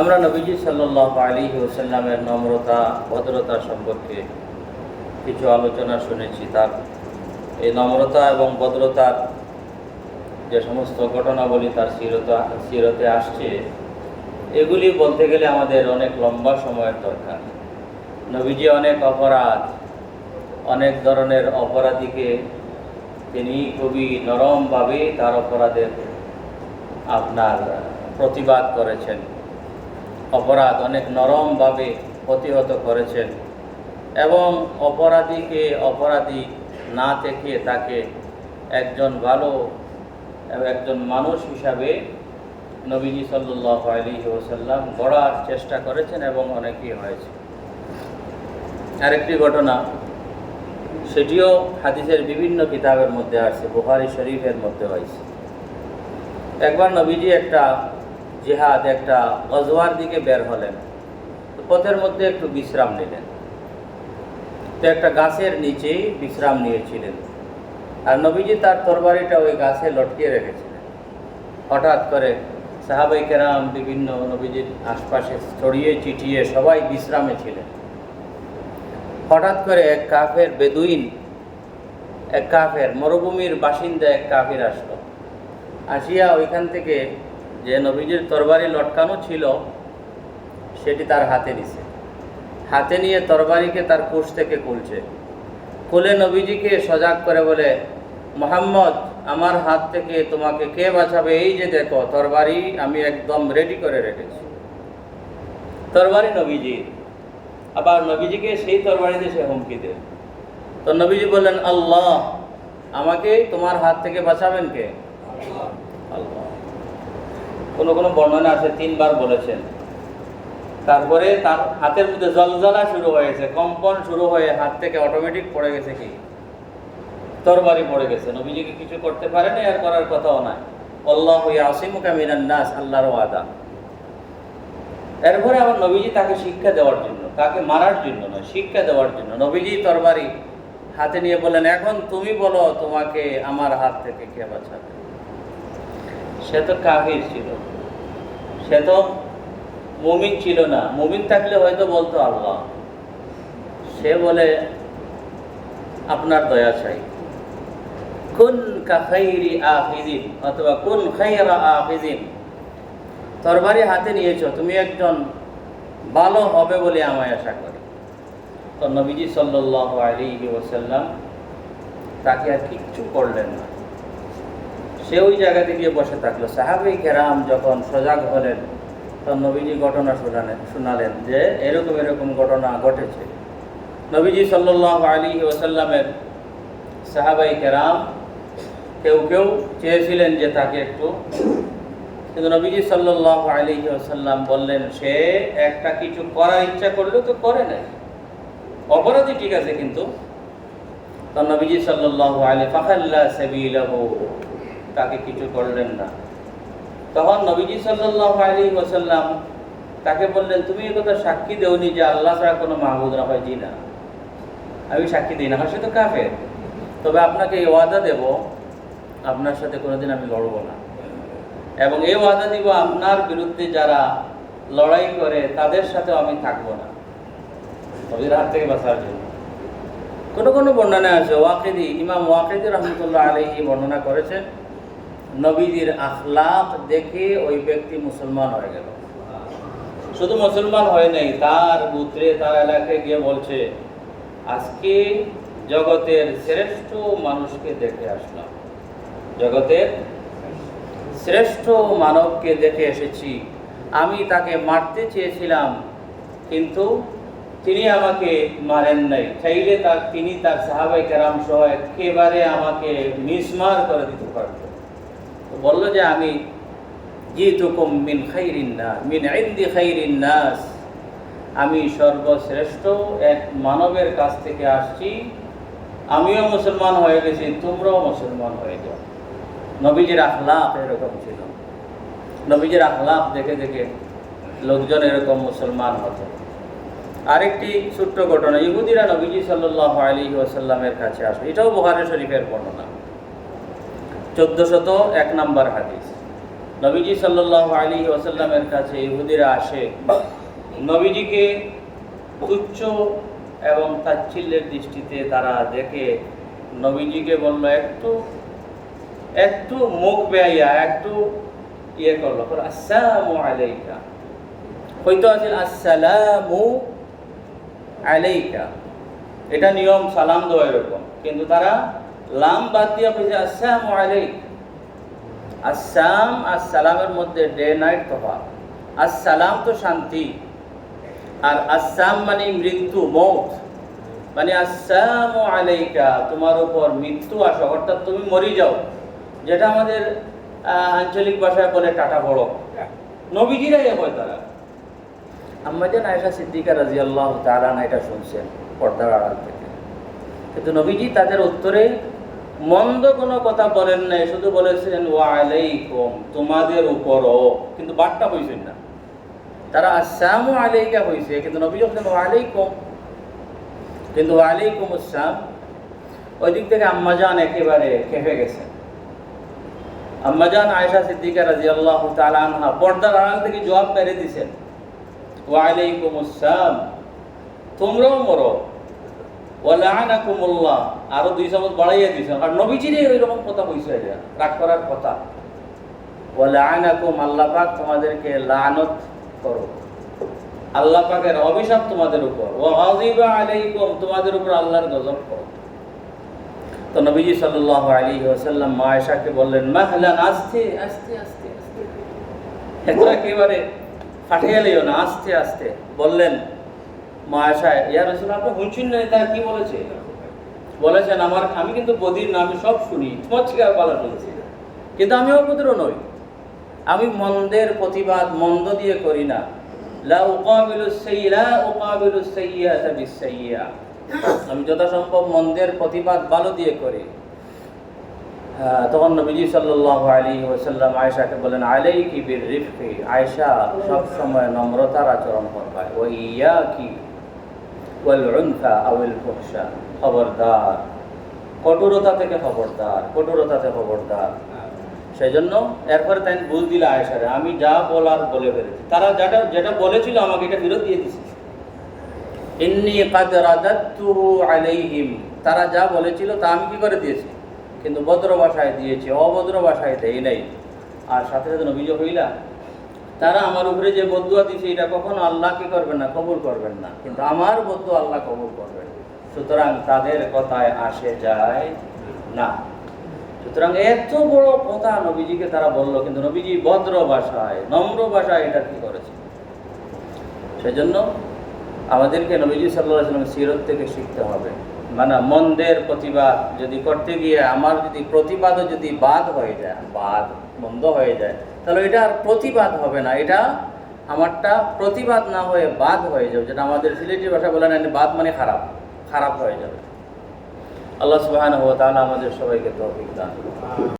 আমরা নবীজি সাল্লাহ আলী ওসাল্লামের নম্রতা, ভদ্রতা সম্পর্কে কিছু আলোচনা শুনেছি। তার এই নম্রতা এবং ভদ্রতার যে সমস্ত ঘটনাবলী তার সিরতা, সিরতে আসছে, এগুলি বলতে গেলে আমাদের অনেক লম্বা সময়ের দরকার। নবীজি অনেক অপরাধ, অনেক ধরনের অপরাধীকে তিনি খুবই নরমভাবে তার অপরাধের আপনার প্রতিবাদ করেছেন। অপরাধ অনেক নরমভাবে প্রতিহত করেছেন এবং অপরাধীকে অপরাধী না দেখে তাকে একজন ভালো এবং একজন মানুষ হিসাবে নবীজি সাল্লাহ আলী ওসাল্লাম গড়ার চেষ্টা করেছেন এবং অনেকেই হয়েছে। আরেকটি ঘটনা, সেটিও হাদিসের বিভিন্ন কিতাবের মধ্যে আছে বুহারি শরীফের মধ্যে হয়েছে। একবার নবীজি একটা জেহাদ একটা অজওয়ার দিকে বের হলেন। পথের মধ্যে একটু বিশ্রাম নিলেন। তো একটা গাছের নিচেই বিশ্রাম নিয়েছিলেন। আর নবীজি তার তরবারিটা ওই গাছে লটকিয়ে রেখেছিলেন। হঠাৎ করে সাহাবাই কেরাম, বিভিন্ন নবীজির আশপাশে ছড়িয়ে চিটিয়ে সবাই বিশ্রামে ছিলেন। হঠাৎ করে এক কাফের বেদুইন, এক কাফের মরুভূমির বাসিন্দা এক কাফির আসলো। আসিয়া ওইখান থেকে যে নবীজির তরবারি লটকানো ছিল সেটি তার হাতে নিছে। হাতে নিয়ে তরবারিকে তার কোষ থেকে খুলছে। খুলে নবীজিকে সজাগ করে বলে মোহাম্মদ আমার হাত থেকে তোমাকে কে বাঁচাবে? এই যে দেখো তরবারি আমি একদম রেডি করে রেখেছি। তরবারি নবীজির। আবার নবীজিকে সেই তরবারিতে সে হুমকি দেয়। তো নবীজি বললেন আল্লাহ আমাকে তোমার হাত থেকে বাঁচাবেন কে? আল্লাহ। কোনো কোনো বর্ণনা আছে, তিনবার বলেছেন। তারপরে তার হাতের মধ্যে জলজলা শুরু হয়েছে, কম্পন শুরু হয়ে হাত থেকে অটোমেটিক পড়ে গেছে কি? তরবারি পড়ে গেছে। নবীজিকে কিছু করতে পারেনি? আর করার কথাও নাই। আল্লাহ আসিমুকা মিনান নাস, আল্লাহর ওয়াদা। এরপরে আবার নবীজি তাকে শিক্ষা দেওয়ার জন্য, তাকে মারার জন্য নয়, শিক্ষা দেওয়ার জন্য। নবীজি তরবারি হাতে নিয়ে বললেন, এখন তুমি বলো তোমাকে আমার হাত থেকে কে বাঁচাবে? সে তো কাফির ছিল। সে তো মুমিন ছিল না। মুমিন থাকলে হয়তো বলতো আল্লাহ। সে বলে, আপনার দয়া চাই। কুন কাখাইরি আফিদিন অথবা কুন খাইরা আফিদিন। তরবারি হাতে নিয়েছো, তুমি একজন ভালো হবে বলে আমায় আশা করি। তো নবীজি সাল্লাহ আলী ওসাল্লাম তাকে আর কিচ্ছু করলেন না। সে ওই জায়গাতে গিয়ে বসে থাকল। সাহাবি কেরাম যখন সজাগ হলেন, তখন নবীজি ঘটনা শোনালেন শোনালেন যে এরকম এরকম ঘটনা ঘটেছে। নবীজি সাল্লাহ আলী ওসাল্লামের সাহাবাই কেরাম কেউ কেউ চেয়েছিলেন যে তাকে একটু। কিন্তু নবীজি সাল্লাহ আলী ওসাল্লাম বললেন, সে একটা কিছু করার ইচ্ছা করলেও তো করে নাই। অপরাধী ঠিক আছে কিন্তু। তখন নবীজি সাল্লাহ আলী ফাখাল্লা সাবিলাহু। তাকে কিছু করলেন না। তখন নবীজি সাল্লাহ আলী ওসাল্লাম তাকে বললেন, তুমি এই কথা সাক্ষী দেওনি যে আল্লাহ ছাড়া কোনো মাহবুদ না হয় না? আমি সাক্ষী দিই না সে তো কাফের। তবে আপনাকে এই ওয়াদা দেব, আপনার সাথে কোনোদিন আমি লড়বো না। এবং এই ওয়াদা দিব আপনার বিরুদ্ধে যারা লড়াই করে, তাদের সাথেও আমি থাকব না। নবীর হাত থেকে বাঁচার জন্য। কোনো কোনো বর্ণনা আছে, ওয়াকিদি, ইমাম ওয়াকিদি রহমতুল্লাহ আলহী বর্ণনা করেছেন নবীজির আখলাক দেখে ওই ব্যক্তি মুসলমান হয়ে গেল। শুধু মুসলমান হয় নাই, তার পুত্রে, তার এলাকায় গিয়ে বলছে, আজকে জগতের শ্রেষ্ঠ মানুষকে দেখে আসলাম। জগতের শ্রেষ্ঠ মানবকে দেখে এসেছি। আমি তাকে মারতে চেয়েছিলাম, কিন্তু তিনি আমাকে মারেন নাই। চাইলে তার তিনি তার সাহাবাই কেরাম সহ একেবারে আমাকে মিসমার করে দিতে পারতেন। বলল যে আমি জিতুকুম মিন খাইরিন না মিন ইন্দি খাইরিন নাস। আমি সর্বশ্রেষ্ঠ এক মানবের কাছ থেকে আসছি। আমিও মুসলমান হয়ে গেছি, তোমরাও মুসলমান হয়ে যাও। নবীজির আখলাপ এরকম ছিল। নবীজির আখলাপ দেখে দেখে লোকজন এরকম মুসলমান হতো। আরেকটি ছোট্ট ঘটনা, ইহুদিরা নবীজি সাল্লাহ আলী ওসাল্লামের কাছে আসে। এটাও বুহারি শরীফের বর্ণনা। চোদ্দশত এক নম্বর হাদিস। নবীজি সাল্লাহ আলী ওসাল্লামের কাছে ইহুদিরা আসে। নবীজিকে তুচ্ছ এবং তাচ্ছিল্যের দৃষ্টিতে তারা দেখে। নবীজিকে বলল, একটু একটু মুখ বেয়াইয়া একটু ইয়ে করল। আসসালামু আলাইকা। হয়তো আছে, আসসালামু আলাইকা। এটা নিয়ম সালাম দেওয়া এরকম। কিন্তু তারা লাম বাদ দিয়ে বলছে আসসালামু আলাইক আসসাম আর সালামের মধ্যে ডে নাইট তফাৎ। আসসালাম তো শান্তি, আর আসাম মানে মৃত্যু, মৌত। মানে আসসালামু আলাইকা, তোমার উপর মৃত্যু আসো, অর্থাৎ তুমি মরি যাও, যেটা আমাদের আঞ্চলিক ভাষায় বলে টাটা বড়। নবীজিরাই হয় তারা। আম্মাজান আয়েশা সিদ্দিকা রাজি আল্লাহ তারা এটা শুনছেন পর্দার আড়াল থেকে। কিন্তু নবীজি তাদের উত্তরে মন্দ কোনো কথা বলেন নাই, শুধু বলেছেন ওয়ালাইকুম তোমাদের উপরও। কিন্তু বার্তা হয়েছেন না। তারা আসসামু আলাইকা হয়েছে কিন্তু নবী বলছেন ওয়ালাইকুম কিন্তু ওয়ালাইকুম আসসালাম। ওই দিক থেকে আম্মাজান একেবারে খেপে গেছেন আম্মাজান আয়েশা সিদ্দিকা রাজি আল্লাহ তালানহা পর্দার আড়াল থেকে জবাব মেরে দিছেন ওয়ালাইকুম আসসালাম, তোমরাও মরো। ওয়ালানাকুমুল্লাহ আরও দুই চামচ বাড়াইয়া দিয়েছেন। আর নবীজিরে ওই রকম কথা কইছে রাগ করার কথা। ওয়ালানাকুম আল্লাহ পাক তোমাদেরকে লানত করো। অভিশাপ তোমাদের উপর। ও গাযিবা আলাইকুম, তোমাদের উপর আল্লাহর গজব করো। তো নবীজি সাল্লাল্লাহু আলাইহি ওয়াসাল্লাম মা বললেন মাহলান আস্তে আস্তে আস্তে আস্তে। এত একেবারে ফাটিয়ে লিও না, আস্তে আস্তে। বললেন ইয়া আপনি শুনছেন না কি বলেছে? বলেছেন, আমার, আমি কিন্তু বদির সব শুনি, তোমার বলা শুনছি কিন্তু আমি নই। আমি মন্দের প্রতিবাদ মন্দ দিয়ে করি না। আমি যথাসম্ভব মন্দের প্রতিবাদ ভালো দিয়ে করি। তখন নবীজি সাল্লাল্লাহু আলাইহি ওয়াসাল্লাম আয়েশাকে বলেন, আলাইকি বির রিফকি আয়েশা সব সময় নম্রতার আচরণ করবা ওয়া ইয়াকি ওয়াল আওয়াল ফুহশা, খবরদার। কঠোরতা থেকে খবরদার, কঠোরতা থেকে খবরদার। সেই জন্য এরপরে তাই বুঝ দিল আয়েশারে আমি যা বলার বলে ফেলেছি। তারা যেটা যেটা বলেছিল আমাকে এটা ফেরত দিয়ে দিছে। রাদাত্তুহু আলাইহিম। তারা যা বলেছিল তা আমি কি করে দিয়েছি? কিন্তু ভদ্র ভাষায় দিয়েছি, অভদ্র ভাষায় দেই নাই। আর সাথে সাথে অভিযোগ হইলা। তারা আমার উপরে যে বদুয়া দিছে, এটা কখনো আল্লাহ কি করবেন না, কবুল করবেন না। কিন্তু আমার বদু আল্লাহ কবুল করবেন। সুতরাং তাদের কথায় আসে যায় না। সুতরাং এত বড় কথা নবীজিকে তারা বলল, কিন্তু নবীজি ভদ্র ভাষায়, নম্র ভাষায় এটা কি করেছে? সেজন্য আমাদেরকে নবীজি সাল্লাহ সিরত থেকে শিখতে হবে। মানে মন্দের প্রতিবাদ যদি করতে গিয়ে, আমার যদি প্রতিবাদও যদি বাদ হয়ে যায়, বাদ, বন্ধ হয়ে যায় তাহলে এটা আর প্রতিবাদ হবে না, এটা আমারটা প্রতিবাদ না হয়ে বাদ হয়ে যাবে, যেটা আমাদের সিলেটি ভাষা বলে না, বাদ মানে খারাপ খারাপ হয়ে যাবে আল্লাহ সুবহানাহু হওয়া তাহলে আমাদের সবাইকে তো করুন।